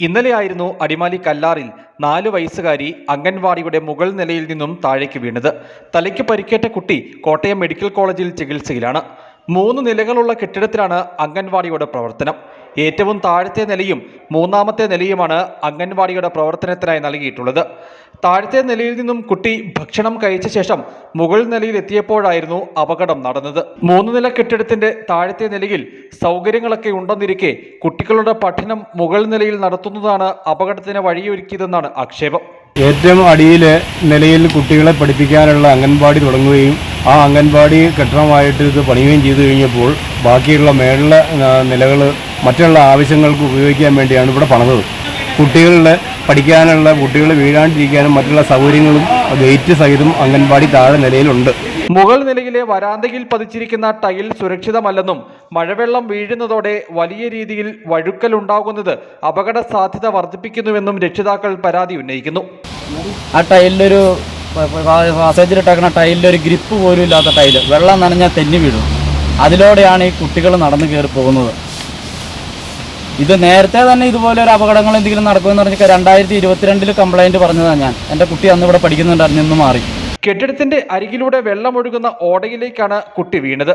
ഇന്നലെയായിരുന്നു അടിമാലി കല്ലാറിൽ നാല് വയസ്സുകാരി അംഗൻവാടിയുടെ മുകൾ നിലയിൽ നിന്നും താഴേക്ക് വീണത്. തലയ്ക്ക് പരിക്കേറ്റ കുട്ടി കോട്ടയം മെഡിക്കൽ കോളേജിൽ ചികിത്സയിലാണ്. മൂന്ന് നിലകളുള്ള കെട്ടിടത്തിലാണ് അംഗൻവാടിയുടെ പ്രവർത്തനം. ഏറ്റവും താഴത്തെ നിലയും മൂന്നാമത്തെ നിലയുമാണ് അംഗൻവാടിയുടെ പ്രവർത്തനത്തിനായി നൽകിയിട്ടുള്ളത്. താഴത്തെ നിലയിൽ നിന്നും കുട്ടി ഭക്ഷണം കഴിച്ച ശേഷം മുകൾ നിലയിൽ എത്തിയപ്പോഴായിരുന്നു അപകടം നടന്നത്. മൂന്ന് നില കെട്ടിടത്തിന്റെ താഴത്തെ നിലയിൽ സൗകര്യങ്ങളൊക്കെ ഉണ്ടെന്നിരിക്കെ കുട്ടികളുടെ പഠനം മുകൾ നിലയിൽ നടത്തുന്നതാണ് അപകടത്തിന് വഴിയൊരുക്കിയതെന്നാണ് ആക്ഷേപം. ഏറ്റവും അടിയിലെ നിലയിൽ കുട്ടികളെ പഠിപ്പിക്കാനുള്ള അംഗൻവാടി തുടങ്ങുകയും ആ അംഗൻവാടി കെട്ടിടമായിട്ട് ഇത് പണിയുകയും ചെയ്തു കഴിഞ്ഞപ്പോൾ ബാക്കിയുള്ള മേളിലെ നിലകൾ മറ്റുള്ള ആവശ്യങ്ങൾക്ക് ഉപയോഗിക്കാൻ വേണ്ടിയാണ് ഇവിടെ പണിതത്. കുട്ടികളുടെ പഠിക്കാനുള്ള കുട്ടികൾ വീഴാണ്ടിരിക്കാനും മറ്റുള്ള സൗകര്യങ്ങളും ഗേറ്റ് സഹിതം അംഗൻവാടി താഴെ നിലയിലുണ്ട്. മുകൾ നിലയിലെ വരാന്തയിൽ പതിച്ചിരിക്കുന്ന ടൈൽ സുരക്ഷിതമല്ലെന്നും മഴവെള്ളം വീഴുന്നതോടെ വലിയ രീതിയിൽ വഴുക്കൽ ഉണ്ടാകുന്നത് അപകട സാധ്യത വർദ്ധിപ്പിക്കുന്നുവെന്നും രക്ഷിതാക്കൾ പരാതി ഉന്നയിക്കുന്നു. ആ ടൈലിലൊരു ഇട്ടാക്കുന്ന ടൈലിലൊരു ഗ്രിപ്പ് പോലും ഇല്ലാത്ത ടൈൽ. വെള്ളം നനഞ്ഞാൽ തെന്നി വീഴും. അതിലൂടെയാണ് ഈ കുട്ടികൾ നടന്നു കയറി പോകുന്നത്. ഇത് നേരത്തെ തന്നെ ഇതുപോലെ ഒരു അപകടങ്ങൾ എന്തെങ്കിലും നടക്കുമെന്ന് പറഞ്ഞാൽ രണ്ടായിരത്തി ഇരുപത്തിരണ്ടിൽ കംപ്ലൈന്റ് പറഞ്ഞതാണ് ഞാൻ. എന്റെ കുട്ടി അന്ന് ഇവിടെ പഠിക്കുന്നുണ്ടായിരുന്നു നിന്ന് മാറി. കെട്ടിടത്തിന്റെ അരികിലൂടെ വെള്ളമൊഴുകുന്ന ഓടയിലേക്കാണ് കുട്ടി വീണത്.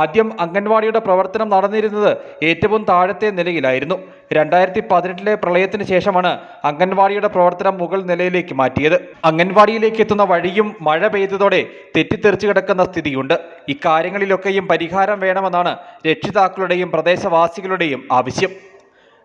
ആദ്യം അംഗൻവാടിയുടെ പ്രവർത്തനം നടന്നിരുന്നത് ഏറ്റവും താഴത്തെ നിലയിലായിരുന്നു. രണ്ടായിരത്തി പതിനെട്ടിലെ പ്രളയത്തിന് ശേഷമാണ് അംഗൻവാടിയുടെ പ്രവർത്തനം മുകൾ നിലയിലേക്ക് മാറ്റിയത്. അംഗൻവാടിയിലേക്ക് എത്തുന്ന വഴിയും മഴ പെയ്തതോടെ തെറ്റിത്തെറിച്ചു കിടക്കുന്ന സ്ഥിതിയുണ്ട്. ഇക്കാര്യങ്ങളിലൊക്കെയും പരിഹാരം വേണമെന്നാണ് രക്ഷിതാക്കളുടെയും പ്രദേശവാസികളുടെയും ആവശ്യം.